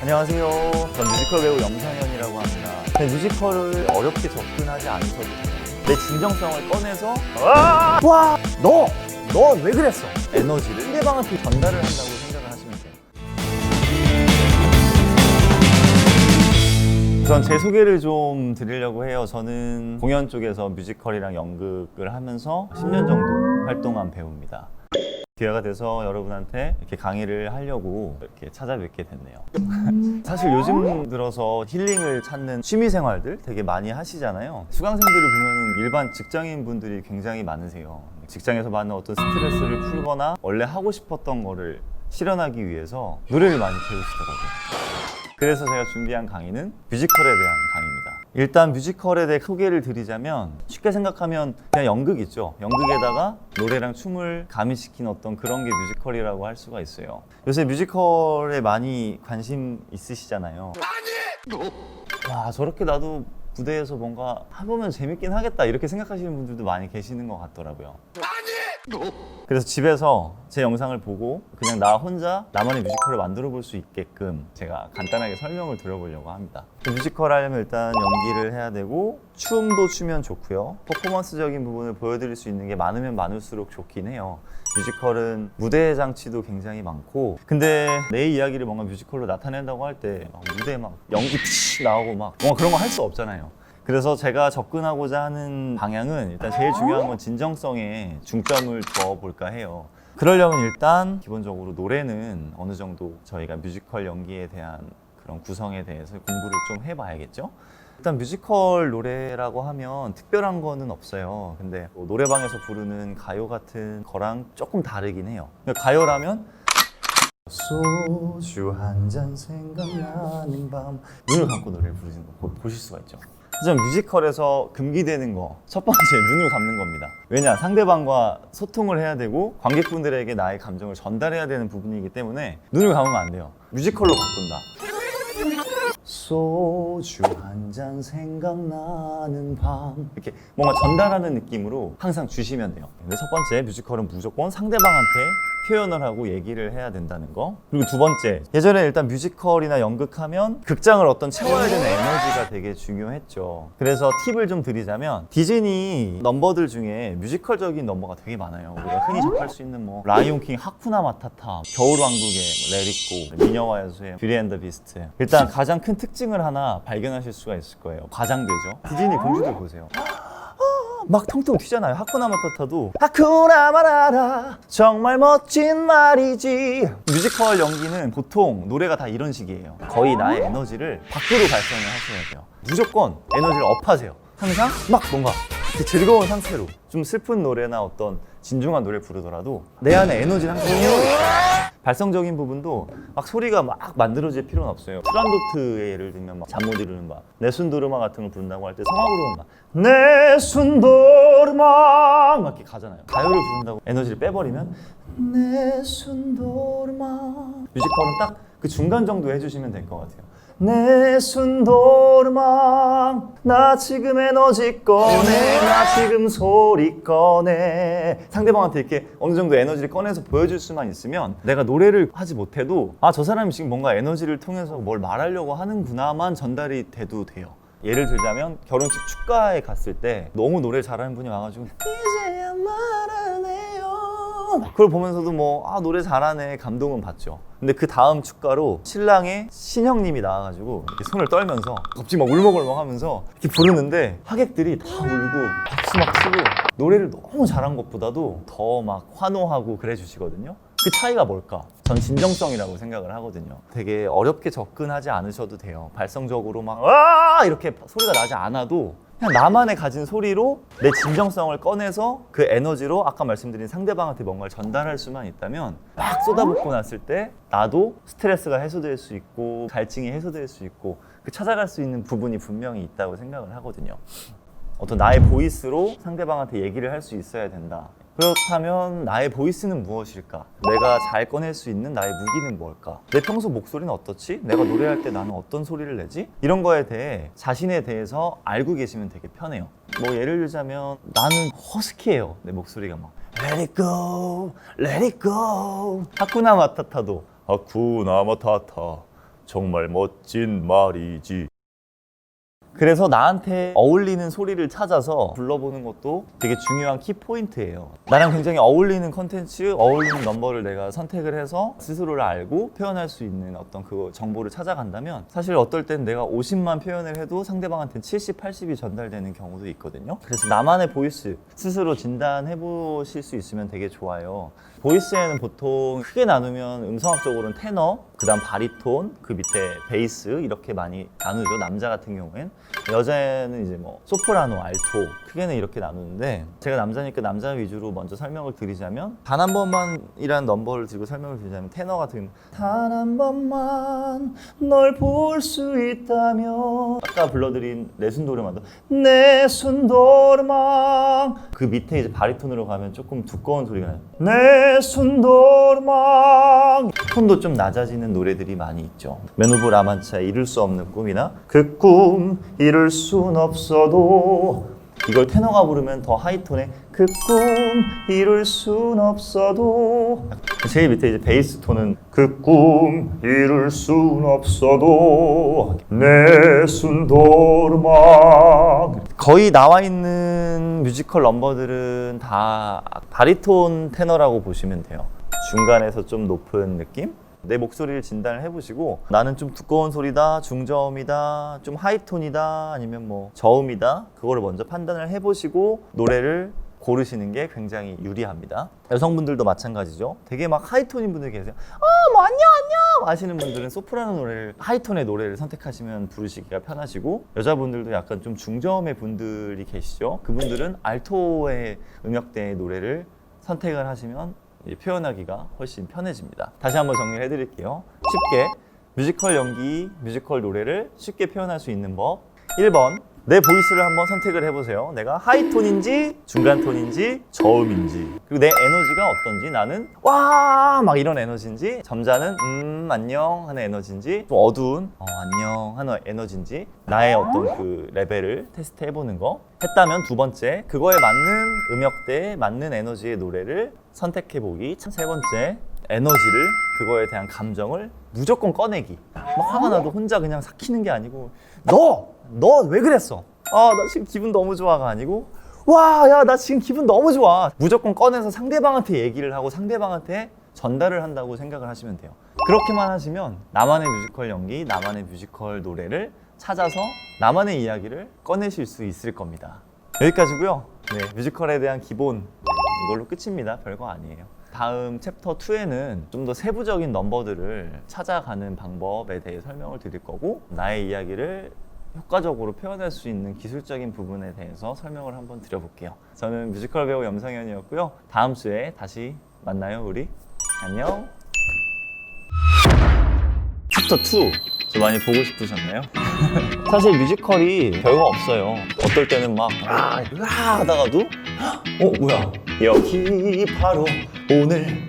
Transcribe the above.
안녕하세요. 전 뮤지컬 배우 염상현이라고 합니다. 제 뮤지컬을 어렵게 접근하지 않으셔도 돼요. 내 진정성을 꺼내서 와! 와! 너! 너 왜 그랬어? 에너지를 상대방한테 전달을 한다고 생각을 하시면 돼요. 우선 제 소개를 좀 드리려고 해요. 저는 공연 쪽에서 뮤지컬이랑 연극을 하면서 10년 정도 활동한 배우입니다. 기회가 돼서 여러분한테 이렇게 강의를 하려고 이렇게 찾아뵙게 됐네요. 사실 요즘 들어서 힐링을 찾는 취미 생활들 되게 많이 하시잖아요. 수강생들을 보면 일반 직장인 분들이 굉장히 많으세요. 직장에서 받는 어떤 스트레스를 풀거나 원래 하고 싶었던 거를 실현하기 위해서 노래를 많이 배우시더라고요. 그래서 제가 준비한 강의는 뮤지컬에 대한 강의입니다. 일단 뮤지컬에 대해 소개를 드리자면 쉽게 생각하면 그냥 연극 있죠. 연극에다가 노래랑 춤을 가미시킨 어떤 그런 게 뮤지컬이라고 할 수가 있어요. 요새 뮤지컬에 많이 관심 있으시잖아요. 와 저렇게 나도 무대에서 뭔가 해보면 재밌긴 하겠다 이렇게 생각하시는 분들도 많이 계시는 것 같더라고요. 그래서 집에서 제 영상을 보고 그냥 나 혼자 나만의 뮤지컬을 만들어 볼 수 있게끔 제가 간단하게 설명을 드려보려고 합니다. 뮤지컬 하려면 일단 연기를 해야 되고 춤도 추면 좋고요. 퍼포먼스적인 부분을 보여드릴 수 있는 게 많으면 많을수록 좋긴 해요. 뮤지컬은 무대 장치도 굉장히 많고 근데 내 이야기를 뭔가 뮤지컬로 나타낸다고 할때막 무대에 막 연기 피 나오고 막 뭔가 그런 거 할 수 없잖아요. 그래서 제가 접근하고자 하는 방향은 일단 제일 중요한 건 진정성에 중점을 둬 볼까 해요. 그러려면 일단 기본적으로 노래는 어느 정도 저희가 뮤지컬 연기에 대한 그런 구성에 대해서 공부를 좀 해봐야겠죠. 일단 뮤지컬 노래라고 하면 특별한 거는 없어요. 근데 뭐 노래방에서 부르는 가요 같은 거랑 조금 다르긴 해요. 그러니까 가요라면 소주 한 잔 생각나는 밤 눈을 감고 노래를 부르시는 거 보- 보실 수가 있죠. 하지만 뮤지컬에서 금기되는 거 첫 번째 눈을 감는 겁니다. 왜냐 상대방과 소통을 해야 되고 관객분들에게 나의 감정을 전달해야 되는 부분이기 때문에 눈을 감으면 안 돼요. 뮤지컬로 바꾼다. 소주 한 잔 생각나는 밤 이렇게 뭔가 전달하는 느낌으로 항상 주시면 돼요. 근데 첫 번째 뮤지컬은 무조건 상대방한테 표현을 하고 얘기를 해야 된다는 거. 그리고 두 번째 예전에 일단 뮤지컬이나 연극하면 극장을 어떤 채워야 되는 에너지가 되게 중요했죠. 그래서 팁을 좀 드리자면 디즈니 넘버들 중에 뮤지컬적인 넘버가 되게 많아요. 우리가 흔히 접할 수 있는 뭐 라이온킹 하쿠나 마타타, 겨울왕국의 레리코, 미녀와 야수의 뷰리 앤더 비스트. 일단 가장 큰 특징을 하나 발견하실 수가 있을 거예요. 과장되죠. 디즈니 공주들 보세요. 막 통통 튀잖아요. 하쿠나 마타타도 하쿠나 마라라 정말 멋진 말이지. 뮤지컬 연기는 보통 노래가 다 이런 식이에요. 거의 나의 에너지를 밖으로 발산을 하셔야 돼요. 무조건 에너지를 업하세요. 항상 막 뭔가 즐거운 상태로 좀 슬픈 노래나 어떤 진중한 노래 부르더라도 내 안에 에너지는 항상. 발성적인 부분도 막 소리가 막 만들어질 필요는 없어요. 프란도트의 예를 들면 막 잠 못 이루는 밤, 내순도르마 같은 걸 부른다고 할 때 성악으로 막 내순도르마 막 이렇게 가잖아요. 가요를 부른다고 에너지를 빼버리면 내순도르마 뮤지컬은 딱 그 중간 정도 해주시면 될 것 같아요. 내 순도르망 나 지금 에너지 꺼내 나 지금 소리 꺼내. 상대방한테 이렇게 어느 정도 에너지를 꺼내서 보여줄 수만 있으면 내가 노래를 하지 못해도 아 저 사람이 지금 뭔가 에너지를 통해서 뭘 말하려고 하는구나만 전달이 돼도 돼요. 예를 들자면 결혼식 축가에 갔을 때 너무 노래 잘하는 분이 와가지고 이제야 말하네요 그걸 보면서도 뭐 아 노래 잘하네 감동은 받죠 근데 그 다음 축가로 신랑의 신형님이 나와가지고 이렇게 손을 떨면서 갑자기 막 울먹울먹 하면서 이렇게 부르는데 하객들이 다 울고 박수 막 치고 노래를 너무 잘한 것보다도 더 막 환호하고 그래 주시거든요 그 차이가 뭘까? 전 진정성이라고 생각을 하거든요. 되게 어렵게 접근하지 않으셔도 돼요. 발성적으로 막, 와! 이렇게 소리가 나지 않아도 그냥 나만의 가진 소리로 내 진정성을 꺼내서 그 에너지로 아까 말씀드린 상대방한테 뭔가를 전달할 수만 있다면 막 쏟아붓고 났을 때 나도 스트레스가 해소될 수 있고 갈증이 해소될 수 있고 그 찾아갈 수 있는 부분이 분명히 있다고 생각을 하거든요. 어떤 나의 보이스로 상대방한테 얘기를 할 수 있어야 된다. 그렇다면 나의 보이스는 무엇일까? 내가 잘 꺼낼 수 있는 나의 무기는 뭘까? 내 평소 목소리는 어떻지? 내가 노래할 때 나는 어떤 소리를 내지? 이런 거에 대해 자신에 대해서 알고 계시면 되게 편해요. 뭐 예를 들자면 나는 허스키해요. 내 목소리가 막 Let it go, let it go. 하쿠나 마타타도 하쿠나 마타타 정말 멋진 말이지. 그래서 나한테 어울리는 소리를 찾아서 불러보는 것도 되게 중요한 키포인트예요. 나랑 굉장히 어울리는 컨텐츠, 어울리는 넘버를 내가 선택을 해서 스스로를 알고 표현할 수 있는 어떤 그 정보를 찾아간다면 사실 어떨 땐 내가 50만 표현을 해도 상대방한테 70, 80이 전달되는 경우도 있거든요. 그래서 나만의 보이스 스스로 진단해 보실 수 있으면 되게 좋아요. 보이스에는 보통 크게 나누면 음성학적으로는 테너, 그 다음 바리톤, 그 밑에 베이스 이렇게 많이 나누죠. 남자 같은 경우엔. 여자는 이제 뭐 소프라노, 알토 크게는 이렇게 나누는데 제가 남자니까 남자 위주로 먼저 설명을 드리자면 단 한 번만이라는 넘버를 들고 설명을 드리자면 테너 같은 단 한 번만 널 볼 수 있다면 아까 불러드린 내 순도르만도 내 순도르망 그 밑에 이제 바리톤으로 가면 조금 두꺼운 소리가 나요 내 순도르망 톤도 좀 낮아지는 노래들이 많이 있죠. 메누브 라만차의 이룰 수 없는 꿈이나 그 꿈 이룰 순 없어도 이걸 테너가 부르면 더 하이톤의 그꿈 이룰 순 없어도 제일 밑에 이제 베이스 톤은 그 꿈 이룰 순 없어도 내 순도르막 거의 나와 있는 뮤지컬 넘버들은 다 바리톤 테너라고 보시면 돼요 중간에서 좀 높은 느낌? 내 목소리를 진단을 해보시고 나는 좀 두꺼운 소리다, 중저음이다, 좀 하이톤이다, 아니면 뭐 저음이다 그거를 먼저 판단을 해보시고 노래를 고르시는 게 굉장히 유리합니다. 여성분들도 마찬가지죠. 되게 막 하이톤인 분들 계세요. 아, 뭐 안녕 안녕 하시는 분들은 소프라노 노래를 하이톤의 노래를 선택하시면 부르시기가 편하시고 여자분들도 약간 좀 중저음의 분들이 계시죠. 그분들은 알토의 음역대의 노래를 선택을 하시면 표현하기가 훨씬 편해집니다. 다시 한번 정리를 해드릴게요. 쉽게 뮤지컬 연기, 뮤지컬 노래를 쉽게 표현할 수 있는 법. 1번 내 보이스를 한번 선택을 해보세요. 내가 하이톤인지 중간톤인지 저음인지. 그리고 내 에너지가 어떤지 나는 와 막 이런 에너지인지 점잖은 음 안녕 하는 에너지인지 좀 어두운 어, 안녕 하는 에너지인지 나의 어떤 그 레벨을 테스트 해보는 거 했다면 두 번째 그거에 맞는 음역대에 맞는 에너지의 노래를 선택해 보기. 세 번째 에너지를 그거에 대한 감정을 무조건 꺼내기 막 화가 나도 혼자 그냥 삭히는 게 아니고 너! 너 왜 그랬어? 아 나 지금 기분 너무 좋아가 아니고 와 야 나 지금 기분 너무 좋아. 무조건 꺼내서 상대방한테 얘기를 하고 상대방한테 전달을 한다고 생각을 하시면 돼요. 그렇게만 하시면 나만의 뮤지컬 연기 나만의 뮤지컬 노래를 찾아서 나만의 이야기를 꺼내실 수 있을 겁니다. 여기까지고요. 네 뮤지컬에 대한 기본 네, 이걸로 끝입니다. 별거 아니에요 다음 챕터 2에는 좀 더 세부적인 넘버들을 찾아가는 방법에 대해 설명을 드릴 거고 나의 이야기를 효과적으로 표현할 수 있는 기술적인 부분에 대해서 설명을 한번 드려볼게요. 저는 뮤지컬 배우 염상현이었고요. 다음 주에 다시 만나요, 우리. 안녕. 챕터 2. 저 많이 보고 싶으셨나요? 사실 뮤지컬이 별거 없어요. 어떨 때는 막, 아, 으아 하다가도, 어, 뭐야. 여기 바로 오늘